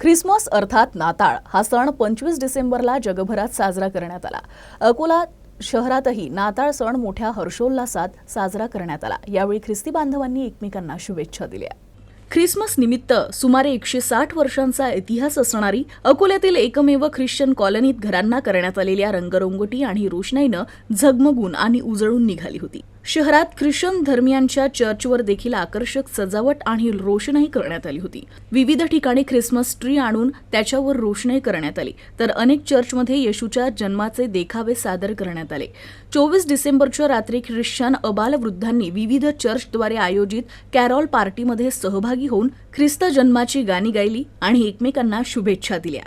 Christmas अर्थात नाताळ हा सण पंचवीस डिसेंबरला जगभरात साजरा करण्यात आला. अकोला शहरातही नाताळ सण मोठ्या हर्षोल्लासात साजरा करण्यात आला. यावेळी ख्रिस्ती बांधवांनी एकमेकांना शुभेच्छा दिल्या. ख्रिसमस निमित्त सुमारे एकशे साठ वर्षांचा इतिहास असणारी अकोल्यातील एकमेव ख्रिश्चन कॉलनीत घरांना करण्यात आलेल्या रंगरंगोटी आणि रोषणाईनं झगमगून आणि उजळून निघाली होती. शहरात ख्रिश्चन धर्मियांच्या चर्चवर देखील आकर्षक सजावट आणि रोषणाई करण्यात आली होती. विविध ठिकाणी ख्रिसमस ट्री आणून त्याच्यावर रोषणाई करण्यात आली. तर अनेक चर्चमध्ये येशूच्या जन्माचे देखावे सादर करण्यात आले. चोवीस डिसेंबरच्या रात्री ख्रिश्चन अबालवृद्धांनी विविध चर्चद्वारे आयोजित कॅरॉल पार्टीमध्ये सहभागी होऊन ख्रिस्त जन्माची गाणी गायली आणि एकमेकांना शुभेच्छा दिल्या.